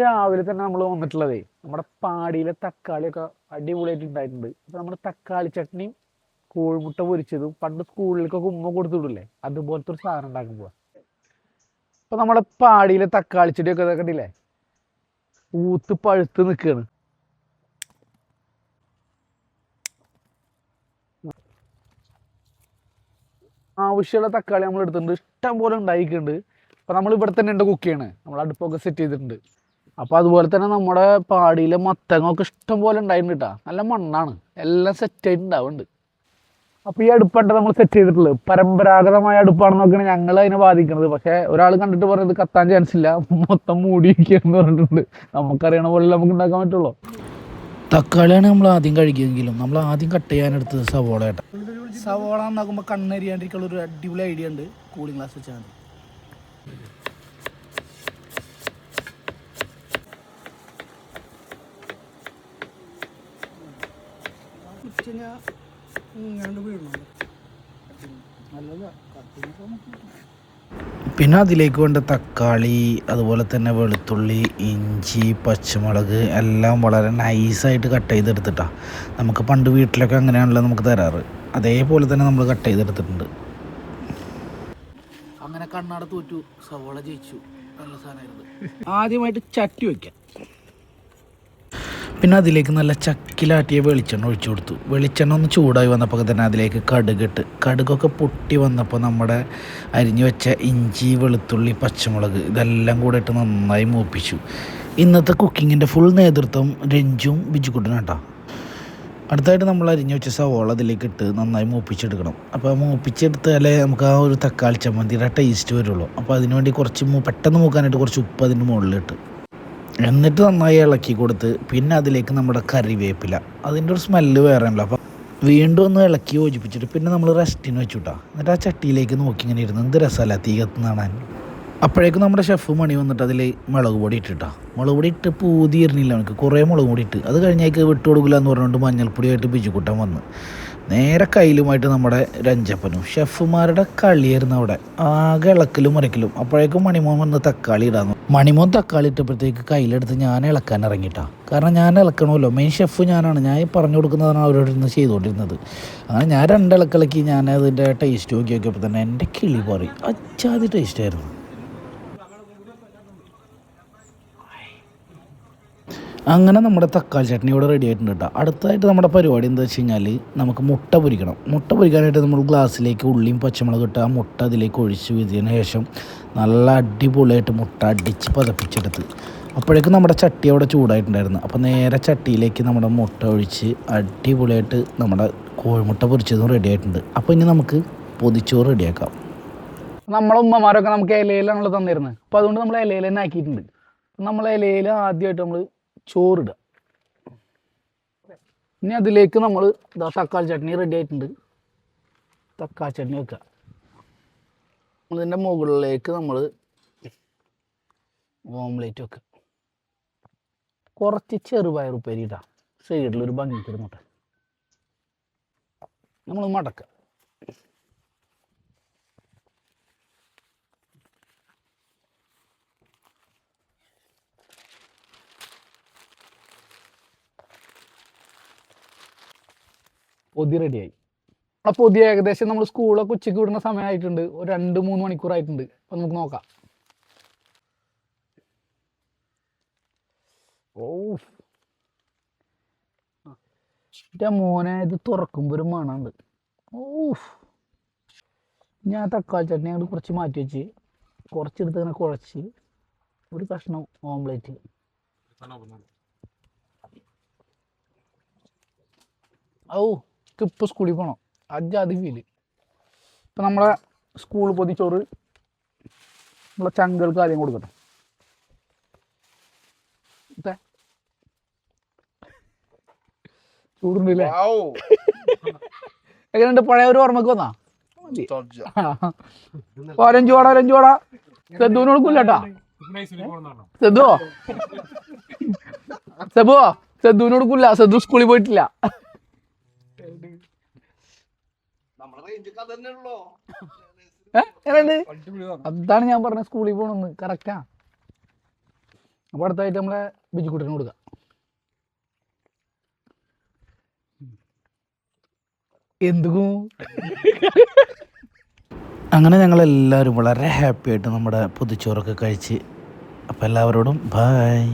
രാവിലെ തന്നെ നമ്മൾ വന്നിട്ടുള്ളതേ നമ്മുടെ പാടിയിലെ തക്കാളിയൊക്കെ അടിപൊളിയായിട്ട് ഉണ്ടായിട്ടുണ്ട് അപ്പൊ നമ്മുടെ തക്കാളി ചട്നിയും കോഴിമുട്ട പൊരിച്ചതും പണ്ട് സ്കൂളിലേക്കൊക്കെ ഉമ്മ കൊടുത്തുവിടില്ലേ അതുപോലത്തെ ഒരു സാധനം ഉണ്ടാക്കാൻ പോവാ. അപ്പൊ നമ്മുടെ പാടിയിലെ തക്കാളി ചെടിയൊക്കെ കണ്ടില്ലേ ഊത്ത് പഴുത്ത് നിൽക്കുകയാണ് ആവശ്യമുള്ള തക്കാളി നമ്മൾ എടുത്തിട്ടുണ്ട് ഇഷ്ടം പോലെ ഉണ്ടായിട്ടുണ്ട്. അപ്പൊ നമ്മൾ ഇവിടെ തന്നെ ഉണ്ട് കുക്ക് ചെയ്യണേ നമ്മൾ അടുപ്പൊക്കെ സെറ്റ് ചെയ്തിട്ടുണ്ട്. അപ്പൊ അതുപോലെ തന്നെ നമ്മുടെ പാടിയിലെ മത്തങ്ങൊക്കെ ഇഷ്ടം പോലെ ഉണ്ടായിട്ടുണ്ട് കേട്ടാ നല്ല മണ്ണാണ്. എല്ലാം സെറ്റ് ഉണ്ടാവുന്നുണ്ട് അപ്പൊ ഈ അടുപ്പട്ട നമ്മൾ സെറ്റ് ചെയ്തിട്ടുള്ളത്. പരമ്പരാഗതമായ അടുപ്പാണെന്നൊക്കെയാണ് ഞങ്ങൾ അതിനെ ബാധിക്കുന്നത് പക്ഷെ ഒരാൾ കണ്ടിട്ട് പറയുന്നത് കത്താൻ ചാൻസ് ഇല്ല. മൊത്തം മൂടിയിരിക്കുകയെന്ന് പറഞ്ഞിട്ടുണ്ട്. നമുക്കറിയണ പോലെ നമുക്ക് ഉണ്ടാക്കാൻ പറ്റുള്ളൂ. തക്കാളിയാണ് നമ്മൾ ആദ്യം കഴിക്കുമെങ്കിലും നമ്മൾ ആദ്യം കട്ട് ചെയ്യാനെടുത്തത് സവോള ഏട്ടാ സവോള എന്നാകുമ്പോൾ കണ്ണെരിയാണ്ടിരിക്കുള്ള ഒരു അടിപൊളി ഐഡിയ ഉണ്ട്. കൂളിംഗ് ഗ്ലാസ് വെച്ചാൽ പിന്നെ അതിലേക്ക് വേണ്ട തക്കാളി അതുപോലെ തന്നെ വെളുത്തുള്ളി ഇഞ്ചി പച്ചമുളക് എല്ലാം വളരെ നൈസായിട്ട് കട്ട് ചെയ്തെടുത്തിട്ടാണ് നമുക്ക് പണ്ട് വീട്ടിലൊക്കെ അങ്ങനെയാണല്ലോ നമുക്ക് തരാറ്. അതേപോലെ തന്നെ നമ്മൾ കട്ട് ചെയ്തെടുത്തിട്ടുണ്ട്. അങ്ങനെ കണ്ണാട തോറ്റു. സവോള ജയിച്ചു. നല്ല സാധനമായിരുന്നു. ആദ്യമായിട്ട് ചട്ടി വയ്ക്കാം പിന്നെ അതിലേക്ക് നല്ല ചക്കിലാട്ടിയ വെളിച്ചെണ്ണ ഒഴിച്ചു കൊടുത്തു. വെളിച്ചെണ്ണ ഒന്ന് ചൂടായി വന്നപ്പോൾ തന്നെ അതിലേക്ക് കടുകിട്ട് കടുകൊക്കെ പൊട്ടി വന്നപ്പോൾ നമ്മുടെ അരിഞ്ഞു വെച്ച ഇഞ്ചി വെളുത്തുള്ളി പച്ചമുളക് ഇതെല്ലാം കൂടെ ഇട്ട് നന്നായി മൂപ്പിച്ചു. ഇന്നത്തെ കുക്കിങ്ങിന്റെ ഫുൾ നേതൃത്വം രഞ്ജും ബിജുക്കുട്ടനും കേട്ടോ അടുത്തായിട്ട് നമ്മൾ അരിഞ്ഞു വെച്ച സവോള അതിലേക്ക് ഇട്ട് നന്നായി മൂപ്പിച്ചെടുക്കണം. അപ്പോൾ മൂപ്പിച്ചെടുത്താലേ നമുക്ക് ആ ഒരു തക്കാളി ചമ്മന്തിയുടെ ടേസ്റ്റ് വരുള്ളൂ. അപ്പോൾ അതിനുവേണ്ടി കുറച്ച് പെട്ടെന്ന് മൂക്കാനായിട്ട് കുറച്ച് ഉപ്പ് അതിന്റെ മുകളിലിട്ട് എന്നിട്ട് നന്നായി ഇളക്കി കൊടുത്ത് പിന്നെ അതിലേക്ക് നമ്മുടെ കറിവേപ്പില. അതിന്റെ ഒരു സ്മെല്ല് വേറെ ഉണ്ടല്ലോ. അപ്പം വീണ്ടും ഒന്ന് ഇളക്കി യോജിപ്പിച്ചിട്ട് പിന്നെ നമ്മൾ റെസ്റ്റിന് വെച്ചു കേട്ടോ എന്നിട്ട് ആ ചട്ടിയിലേക്ക് നോക്കി ഇങ്ങനെ ഇരുന്ന് എന്ത് രസമല്ല തീ കത്തുന്ന അപ്പോഴേക്കും നമ്മുടെ ഷെഫ് മണി വന്നിട്ട് അതിൽ മുളക് പൊടി ഇട്ടിട്ടാ. മുളക് പൊടി ഇട്ട് പൂതി ഇരുന്നില്ല അവനക്ക്. കുറേ മുളക് പൊടി ഇട്ട്. അത് കഴിഞ്ഞേക്ക് വിട്ടു കൊടുക്കില്ല എന്ന് പറഞ്ഞുകൊണ്ട് മഞ്ഞൾപ്പൊടിയായിട്ട് ബിജുക്കുട്ടൻ വന്ന്. നേരെ കയ്യിലുമായിട്ട് നമ്മുടെ രഞ്ജപ്പനും ഷെഫുമാരുടെ കളിയായിരുന്നു അവിടെ. ആകെ ഇളക്കലും മറിക്കലും അപ്പോഴേക്കും മണിമോൻ വന്ന് തക്കാളി ഇടാന്നു മണിമോൻ തക്കാളി ഇട്ടപ്പോഴത്തേക്ക് കയ്യിലെടുത്ത് ഞാൻ ഇളക്കാൻ ഇറങ്ങിയിട്ടാ കാരണം ഞാൻ ഇളക്കണമല്ലോ. മെയിൻ ഷെഫ് ഞാനാണ്. ഞാൻ പറഞ്ഞു കൊടുക്കുന്നതാണ് അവരോട് ഇരുന്ന് ചെയ്തുകൊണ്ടിരുന്നത്. അങ്ങനെ ഞാൻ രണ്ടിളക്കിളക്കി ഞാൻ അതിന്റെ ടേസ്റ്റ് നോക്കി നോക്കിയപ്പോൾ തന്നെ എന്റെ കിളി പറയും അച്ചാതി ടേസ്റ്റ് അങ്ങനെ നമ്മുടെ തക്കാളി ചട്നി ഇവിടെ റെഡി ആയിട്ടുണ്ട് കേട്ടോ അടുത്തതായിട്ട് നമ്മുടെ പരിപാടി എന്താ വെച്ച് കഴിഞ്ഞാൽ നമുക്ക് മുട്ട പൊരിക്കണം. മുട്ട പൊരിക്കാനായിട്ട് നമ്മൾ ഗ്ലാസ്സിലേക്ക് ഉള്ളിയും പച്ചമുളക് ഇട്ട് ആ മുട്ട അതിലേക്ക് ഒഴിച്ച് വീതിയതിന് ശേഷം നല്ല അടിപൊളിയായിട്ട് മുട്ട അടിച്ച് പതപ്പിച്ചെടുത്ത്. അപ്പോഴേക്കും നമ്മുടെ ചട്ടി അവിടെ ചൂടായിട്ടുണ്ടായിരുന്നു. അപ്പോൾ നേരെ ചട്ടിയിലേക്ക് നമ്മുടെ മുട്ട ഒഴിച്ച് അടിപൊളിയായിട്ട് നമ്മുടെ കോഴിമുട്ട പൊരിച്ചതും റെഡി ആയിട്ടുണ്ട്. അപ്പോൾ ഇനി നമുക്ക് പൊതിച്ചോറ് റെഡിയാക്കാം നമ്മളെ ഉമ്മമാരൊക്കെ നമുക്ക് ഇലയിലാണല്ലോ തന്നിരുന്നത്. അപ്പോൾ അതുകൊണ്ട് നമ്മൾ ഇലയിൽ തന്നെ ആക്കിയിട്ടുണ്ട്. നമ്മൾ ഇലയിൽ ആദ്യമായിട്ട് നമ്മൾ ചോറിടുക. ഇനി അതിലേക്ക് നമ്മൾ ഇതാ തക്കാളി ചട്നി റെഡി ആയിട്ടുണ്ട്. തക്കാളി ചട്നി വെക്കുക. അതിന്റെ മുകളിലേക്ക് നമ്മൾ ഓംലേറ്റ് വെക്കുക. കുറച്ച് ചെറുപയർ ഉപ്പേരി ഇടാം സൈഡിലൊരു ഭംഗിക്കിരുന്നോട്ടെ നമ്മൾ മടക്കുക. പൊതി റെഡിയായി ആ പൊതി ഏകദേശം നമ്മൾ സ്കൂളൊക്കെ ഉച്ചയ്ക്ക് വിടുന്ന സമയമായിട്ടുണ്ട് ഒരു രണ്ട് മൂന്ന് മണിക്കൂറായിട്ടുണ്ട്. അപ്പം നമുക്ക് നോക്കാം. ഓ എന്റെ മോനെ ഇത് തുറക്കുമ്പോൾ ഒരു മണമുണ്ട് ഓ ഞാൻ തക്കാളി ചട്നി അങ്ങോട്ട് കുറച്ച് മാറ്റി വെച്ച് കുറച്ചെടുത്ത് ഇങ്ങനെ കുഴച്ച് ഒരു കഷ്ണം ഓംലേറ്റ് ഔ. ഇപ്പോൾ സ്കൂളിൽ പോകണം അജാതി ഫീൽ ഇപ്പം നമ്മളെ സ്കൂൾ പൊതിച്ചോറ് നമ്മളെ ചങ്കൾക്ക് ആദ്യം കൊടുക്കട്ടെ. ചൂടുണ്ടല്ലേ? എങ്ങനെയുണ്ട്? പഴയ ഒരു ഓർമ്മക്ക് വന്നാ. ഓരഞ്ച് വാട ഓരഞ്ച് വാട. സെദ്ദുവിന് കൊടുക്കൂലട്ടാ സെദ്ദുവോ സെബുവോ സെദ്ദുവിന് കൊടുക്കൂല. സെദ്ദു സ്കൂളിൽ പോയിട്ടില്ല ഏ? എങ്ങനെയുണ്ട് അതാണ് ഞാൻ പറഞ്ഞ സ്കൂളിൽ പോണെന്ന്. കറക്റ്റാ അപ്പൊ അടുത്തായിട്ട് നമ്മളെ ബിജുക്കുട്ടന് കൊടുക്കാം. എന്തുക്കും? അങ്ങനെ ഞങ്ങളെല്ലാവരും വളരെ ഹാപ്പി ആയിട്ട് നമ്മുടെ പുതുച്ചോറൊക്കെ കഴിച്ച്. അപ്പോൾ എല്ലാവരോടും ബായ്